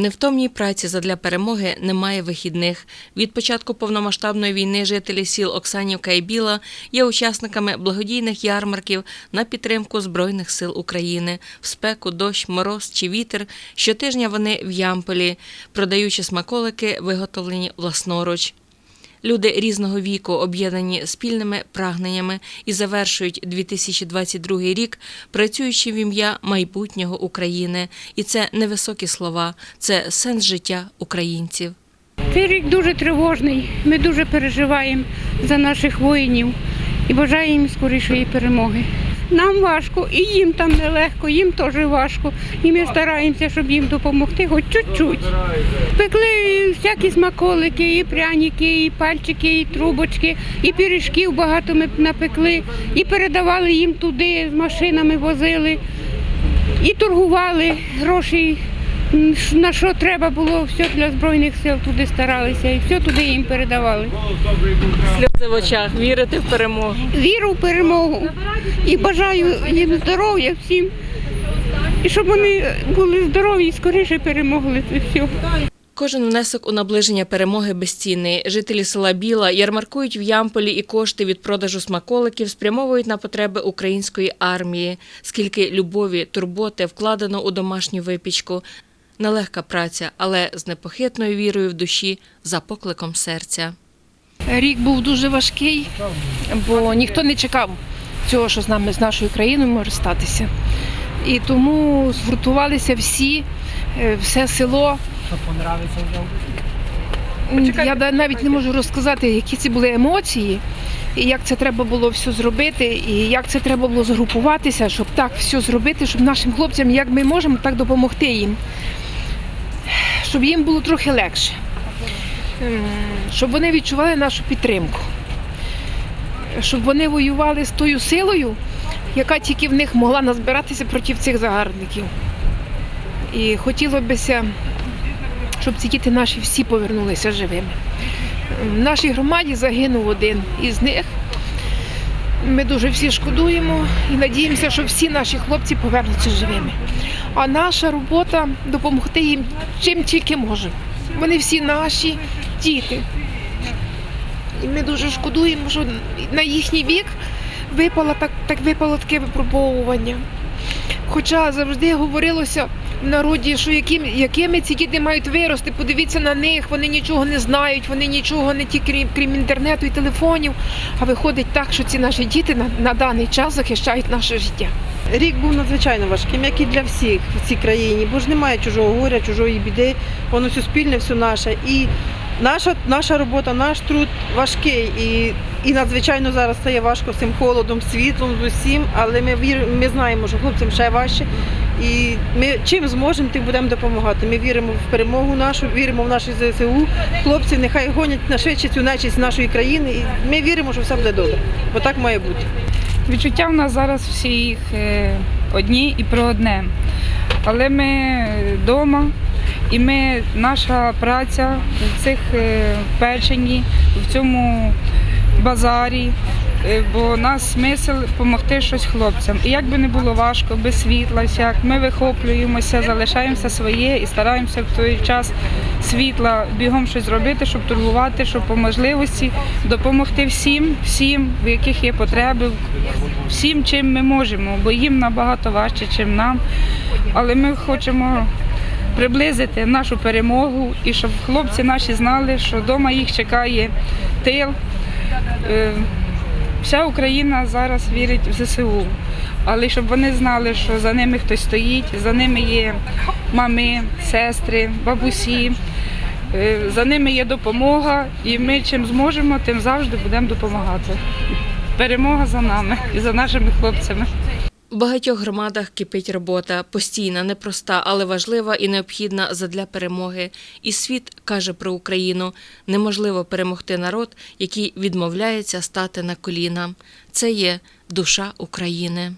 невтомній праці задля перемоги немає вихідних. Від початку повномасштабної війни жителі сіл Оксанівка і Біла є учасниками благодійних ярмарків на підтримку Збройних сил України. В спеку, дощ, мороз чи вітер. Щотижня вони в Ямполі, продаючи смаколики, виготовлені власноруч. Люди різного віку об'єднані спільними прагненнями і завершують 2022 рік, працюючи в ім'я майбутнього України. І це не високі слова, це сенс життя українців. Цей рік дуже тривожний. Ми дуже переживаємо за наших воїнів і бажаємо їм скорішої перемоги. Нам важко, і їм там нелегко, їм теж важко. І ми стараємося, щоб їм допомогти хоч чуть-чуть. Пекли всякі смаколики, і пряники, і пальчики, і трубочки, і пиріжків багато ми напекли, і передавали їм туди, машинами возили, і торгували гроші. На що треба було, все для Збройних сил туди старалися і все туди їм передавали. Сльози в очах, вірити в перемогу. Віру в перемогу і бажаю їм здоров'я всім. І щоб вони були здорові і скоріше перемогли це все. Кожен внесок у наближення перемоги безцінний. Жителі села Біла ярмаркують в Ямполі і кошти від продажу смаколиків спрямовують на потреби української армії. Скільки любові, турботи вкладено у домашню випічку. Нелегка праця, але з непохитною вірою в душі за покликом серця. Рік був дуже важкий, бо ніхто не чекав цього, що з нами, з нашою країною може статися. І тому згуртувалися всі, е, все село. М, Я навіть не можу розказати, які це були емоції, і як це треба було все зробити, і як це треба було згрупуватися, щоб так все зробити, щоб нашим хлопцям, як ми можемо, так допомогти їм. Щоб їм було трохи легше. Ем, щоб вони відчували нашу підтримку, щоб вони воювали з тою силою, яка тільки в них могла назбиратися проти цих загарбників. І хотілося б, щоб ці діти наші всі повернулися живими. В нашій громаді загинув один із них. Ми дуже всі шкодуємо і надіємося, що всі наші хлопці повернуться живими. А наша робота допомогти їм чим тільки можемо. Вони всі наші діти. І ми дуже шкодуємо, що на їхній вік випало так, так випало таке випробовування. Хоча завжди говорилося в народі, що яким, якими ці діти мають вирости, подивіться на них, вони нічого не знають, вони нічого не тільки крім, крім інтернету і телефонів. А виходить так, що ці наші діти на, на даний час захищають наше життя. Рік був надзвичайно важким, як і для всіх в цій країні, бо ж немає чужого горя, чужої біди, воно суспільне, все наше. І наша, наша робота, наш труд важкий і, і надзвичайно зараз стає важко з цим холодом, світлом, з усім, але ми вір, ми знаємо, що хлопцям ще важче. І ми чим зможемо, тим будемо допомагати. Ми віримо в перемогу нашу, віримо в наші ЗСУ. Хлопці нехай гонять на швидше цю нечість нашої країни. І ми віримо, що все буде добре. Бо так має бути. Відчуття в нас зараз всі їх е, одні і про одне. Але ми вдома, і ми, наша праця в цих е, печені, в цьому базарі, е, бо нас смисл допомогти щось хлопцям. І як би не було важко, без світла, всяк, ми вихоплюємося, залишаємося своє і стараємося в той час світла бігом щось зробити, щоб торгувати, щоб по можливості допомогти всім, всім, в яких є потреби, всім, чим ми можемо, бо їм набагато важче, ніж нам. Але ми хочемо приблизити нашу перемогу і щоб хлопці наші знали, що вдома їх чекає тил. Вся Україна зараз вірить в ЗСУ, але щоб вони знали, що за ними хтось стоїть, за ними є мами, сестри, бабусі, е, за ними є допомога, і ми чим зможемо, тим завжди будемо допомагати. Перемога за нами і за нашими хлопцями. В багатьох громадах кипить робота, постійна, непроста, але важлива і необхідна задля перемоги. І світ каже про Україну: неможливо перемогти народ, який відмовляється стати на коліна. Це є душа України.